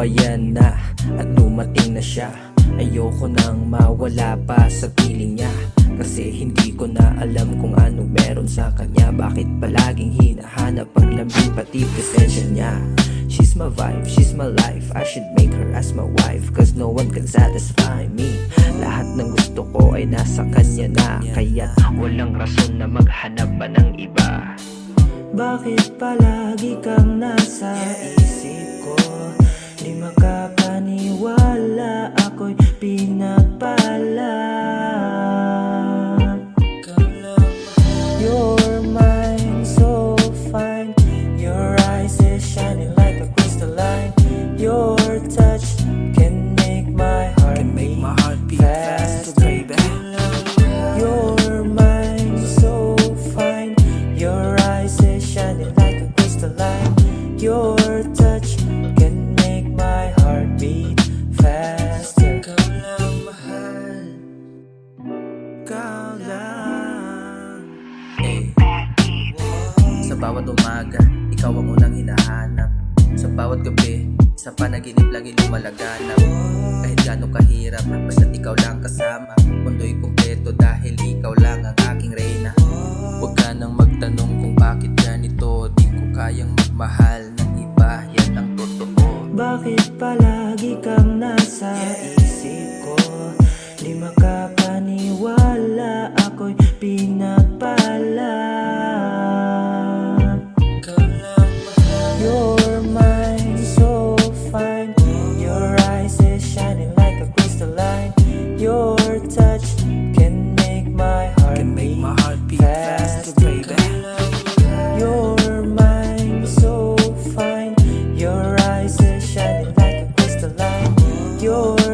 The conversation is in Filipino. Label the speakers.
Speaker 1: ayan na at dumating na siya. Ayoko nang mawala pa sa piling niya Kasi hindi ko na alam kung ano meron sa kanya. Bakit palaging hinahanap ang lambing pati presensya niya? She's my vibe, she's my life. I should make her as my wife Cause no one can satisfy me. Lahat ng gusto ko ay nasa kanya na Kaya walang rason na maghanap pa ng iba. Bakit palagi kang nasa isip ko? Faster, You're mine, so fine. Your eyes is shining like a crystalline. Your touch can make my heart beat faster. Ikaw lang mahal. Ikaw lang. Hey. Sa bawat umaga, ikaw ang unang hinahanap. Sa bawat gabi, sa panaginip lagi lumalaganap. Kahit gaano kahirap, kasama. Mundo'y kumpleto dahil ikaw lang ang aking reyna. Huwag ka nang magtanong kung bakit ganito. Di ko kayang magmahal ng iba, yan ang totoo. Bakit palagi kang nasa isip ko? Di makapaniwala crystalline.